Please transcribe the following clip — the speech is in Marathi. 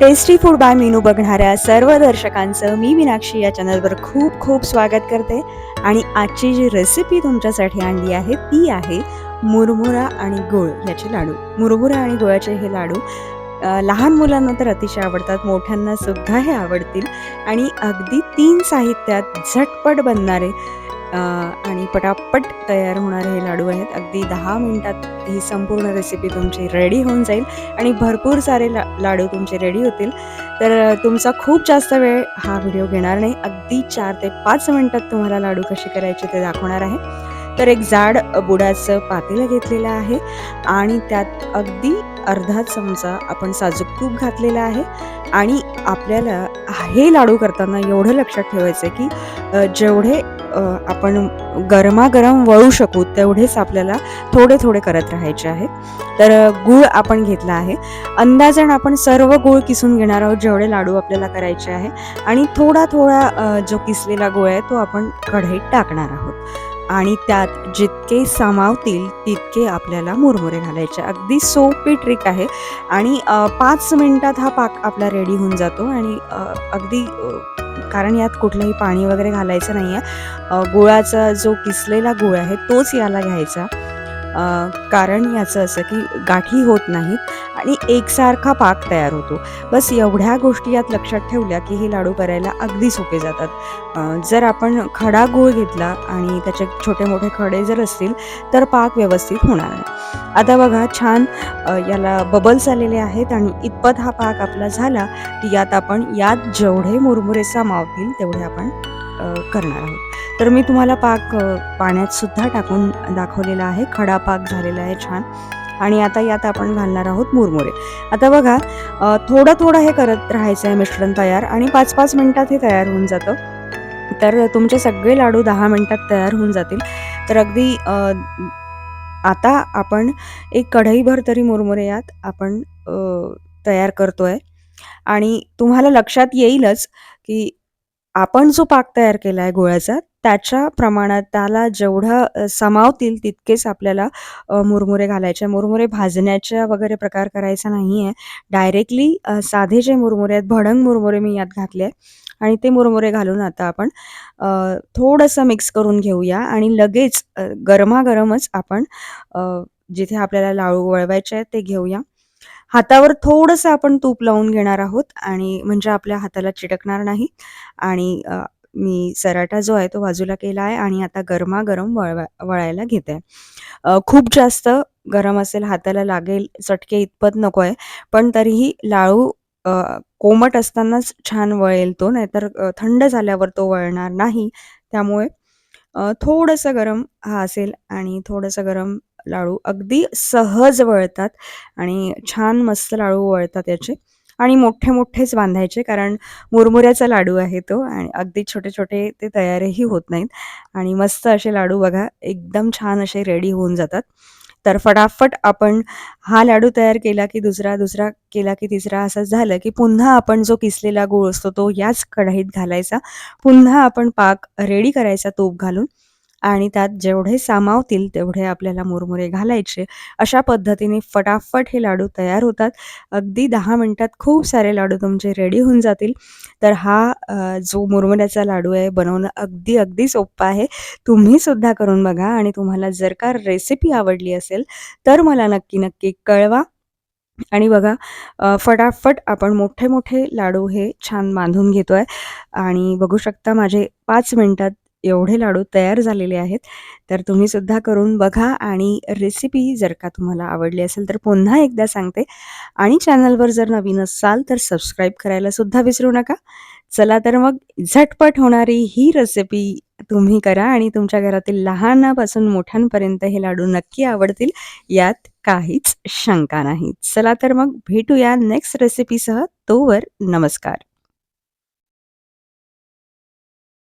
टेस्टी फूड बाय मेनू बघणाऱ्या सर्व दर्शकांचं मी मीनाक्षी या चॅनलवर खूप खूप स्वागत करते. आणि आजची जी रेसिपी तुमच्यासाठी आणली आहे ती आहे मुरमुरा आणि गुळ याचे लाडू. मुरमुरा आणि गुळाचे हे लाडू लहान मुलांना तर अतिशय आवडतात मोठ्यांना सुद्धा हे आवडतील. आणि अगदी तीन साहित्यात झटपट बनणारे आणि पटापट तयार होणारे हे लाडू आहेत. अगदी दहा मिनटात ही संपूर्ण रेसिपी तुमची रेडी होऊन जाईल आणि भरपूर सारे ला लाडू तुमचे रेडी होतील. तर तुमचा खूप जास्त वेळ हा व्हिडिओ घेणार नाही. अगदी चार ते पाच मिनटात तुम्हाला लाडू कसे करायचे ते दाखवणार आहे. तर एक जाड बुडाचं पातेलं घेतलेलं आहे आणि त्यात अगदी अर्धा चमचा आपण साजूक तूप घातलेला आहे. आणि आपल्याला हे लाडू करताना एवढं लक्षात ठेवायचं आहे की जेवढे आपण गरमागरम वळू शकू तेवढेच आपल्याला थोडे थोडे करत राहायचे आहे. तर गूळ आपण घेतला आहे. अंदाजन आपण सर्व गूळ किसून घेणार आहोत जेवढे लाडू आपल्याला करायचे आहे. आणि थोडा थोडा जो किसलेला गूळ आहे तो आपण कढईत टाकणार आहोत. आणि त्यात जितके सामावतील तितके आपल्याला मुरमुरे घालायचे. अगदी सोपी ट्रिक आहे. आणि पाच मिनटात हा पाक आपला रेडी होऊन जातो. आणि अगदी कारण यात कुठलंही पाणी वगैरे घालायचं नाही आहे गुळाचा जो किसलेला गुळ आहे तोच याला घ्यायचा. कारण याचं असं की गाठी होत नाहीत आणि एकसारखा पाक तयार होतो. बस एवढ्या गोष्टी यात लक्षात ठेवल्या की हे लाडू करायला अगदी सोपे जातात. जर आपण खडा गूळ घेतला आणि त्याचे छोटे मोठे खडे जर असतील तर पाक व्यवस्थित होणार नाही. आता बघा छान याला बबल्स आलेले आहेत आणि इतपत हा पाक आपला झाला की यात आपण यात जेवढे मुरमुरे सामावतील तेवढे आपण करणार आहोत. तर मी तुम्हाला पाक पाण्यात सुद्धा टाकून दाखवलेला आहे. खडा पाक झालेला आहे छान. आणि आता यात आपण घालणार आहोत मुरमुरे. आता बघा थोडं थोडं हे करत राहायचं आहे मिश्रण तयार आणि पाच पाच मिनटात हे तयार होऊन जातं. तर तुमचे सगळे लाडू दहा मिनटात तयार होऊन जातील. तर अगदी आता आपण एक कढईभर तरी मुरमुरे यात आपण तयार तयार करतोय. आणि तुम्हाला लक्षात येईलच की आपण जो पाक तयार केला आहे गोळ्याचा त्याच्या प्रमाणात त्याला जेवढं समावतील तितकेच आपल्याला मुरमुरे घालायचे. मुरमुरे भाजण्याच्या वगैरे प्रकार करायचा नाही आहे डायरेक्टली साधे जे मुरमुरे आहेत भडंग मुरमुरे मी यात घातले. आणि ते मुरमुरे घालून आता आपण थोडंसं मिक्स करून घेऊया आणि लगेच गरमागरमच आपण जिथे आपल्याला लाडू वळवायचे आहेत ते घेऊया. हातावर थोडंसं आपण तूप लावून घेणार आहोत आणि म्हणजे आपल्या हाताला चिटकणार नाही. आणि मी सराटा जो आहे तो बाजूला केला आहे आणि आता गरमागरम वळवा वळायला घेते. आहे खूप जास्त गरम असेल हाताला लागेल चटके इतपत नको आहे. पण तरीही लाडू कोमट असतानाच छान वळेल तो नाहीतर थंड झाल्यावर तो वळणार नाही. त्यामुळे थोडंसं गरम हा असेल आणि थोडंसं गरम लाडू अगदी सहज वळतात आणि छान मस्त लाडू वळतात याचे. आणि मोठे मोठेच बांधायचे कारण मुरमुऱ्याचा लाडू आहे तो आणि अगदी छोटे छोटे ते तयारही होत नाहीत. आणि मस्त असे लाडू बघा एकदम छान असे रेडी होऊन जातात. तर फटाफट आपण हा लाडू तयार केला की दुसरा दुसरा केला की तिसरा असं झालं की पुन्हा आपण जो किसलेला गूळ असतो तो याच कढईत घालायचा. पुन्हा आपण पाक रेडी करायचा तूप घालून. आणि त्यात जेवढे सामावतील तेवढे आपल्याला मुरमुरे घालायचे. अशा पद्धतीने फटाफट हे लाडू तयार होतात. अगदी दहा मिनटात खूप सारे लाडू तुमचे रेडी होऊन जातील. तर हा जो मुरमुऱ्याचा लाडू आहे बनवणं अगदी अगदी सोपं आहे. तुम्ही सुद्धा करून बघा आणि तुम्हाला जर का रेसिपी आवडली असेल तर मला नक्की नक्की कळवा. आणि बघा फटाफट आपण मोठे मोठे लाडू हे छान बांधून घेतो आहे आणि बघू शकता माझे पाच मिनटात एवढे लाडू तयार झालेले आहेत. तर तुम्ही सुद्धा करून बघा आणि रेसिपी जर का तुम्हाला आवडली असेल तर पुन्हा एकदा सांगते. आणि चॅनलवर जर नवीन असाल तर सबस्क्राईब करायला सुद्धा विसरू नका. चला तर मग झटपट होणारी ही रेसिपी तुम्ही करा आणि तुमच्या घरातील लहानापासून मोठ्यांपर्यंत हे लाडू नक्की आवडतील यात काहीच शंका नाही. चला तर मग भेटूया नेक्स्ट रेसिपीसह तोवर नमस्कार.